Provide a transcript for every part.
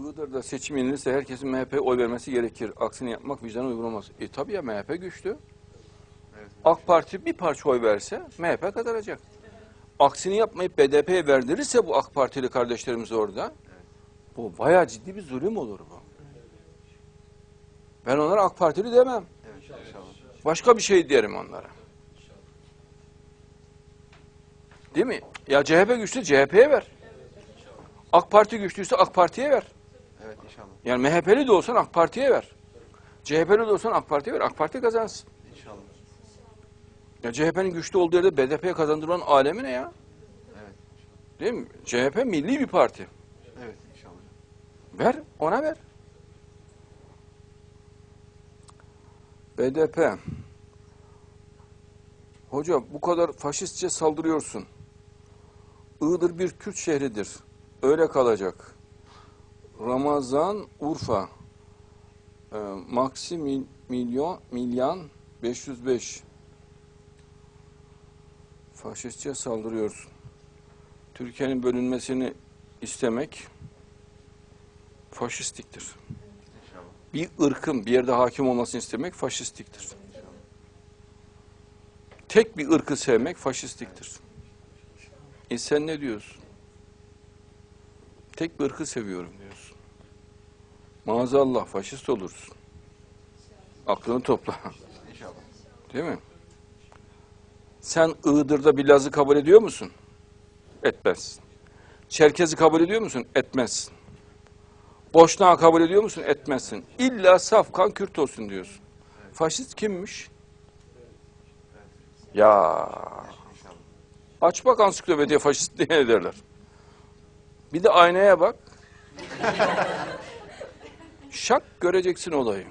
Iğdır'da seçim yenilirse herkesin MHP oy vermesi gerekir. Aksini yapmak vicdana uygun olmaz. E tabii ya MHP güçlü. Evet. AK Parti bir parça oy verse MHP kazanacak. Aksini yapmayıp BDP'ye verdirirse bu AK Partili kardeşlerimiz orada bu bayağı ciddi bir zulüm olur bu. Ben onlara AK Partili demem. Evet inşallah. Başka bir şey derim onlara. Değil mi? Ya CHP güçlü CHP'ye ver. AK Parti güçlüyse AK Parti'ye ver. İnşallah. Yani MHP'li de olsan AK Parti'ye ver. CHP'li de olsan AK Parti'ye ver. AK Parti kazansın. İnşallah. Ya CHP'nin güçlü olduğu yerde BDP'ye kazandırılan alemi ne ya? Evet. Değil mi? CHP milli bir parti. Evet inşallah. Ver, ona ver. BDP. Hocam bu kadar faşistçe saldırıyorsun. Iğdır bir Kürt şehridir. Öyle kalacak. Ramazan Urfa. Ee, Maksi mil- milyon milyan 505. Faşistçe saldırıyorsun. Türkiye'nin bölünmesini istemek faşistiktir. İnşallah. Bir ırkın bir yerde hakim olmasını istemek faşistiktir. Tek bir ırkı sevmek faşistiktir. E sen ne diyorsun? Tek bir ırkı seviyorum diyorsun. Maazallah faşist olursun. Aklını topla. İnşallah. Değil mi? Sen Iğdır'da bir Laz'ı kabul ediyor musun? Etmezsin. Çerkez'i kabul ediyor musun? Etmezsin. Boşnağı kabul ediyor musun? Etmezsin. İlla safkan Kürt olsun diyorsun. Faşist kimmiş? Ya aç bak ansiklopediye faşist diye ederler. Bir de aynaya bak. Şak göreceksin olayı.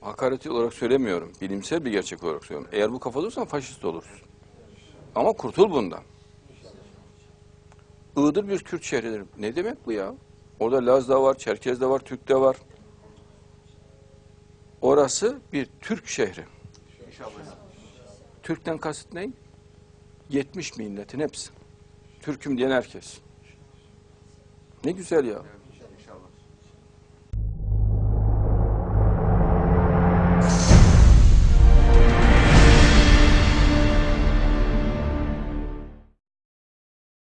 Hakareti olarak söylemiyorum. Bilimsel bir gerçek olarak söylüyorum. Eğer bu kafada olursan faşist olursun. Ama kurtul bundan. Iğdır bir Kürt şehridir. Ne demek bu ya? Orada Laz da var, Çerkez de var, Türk de var. Orası bir Türk şehri. İnşallah. Türk'ten kasıt ne? 70 milletin hepsi. Türk'üm diyen herkes. Ne güzel ya.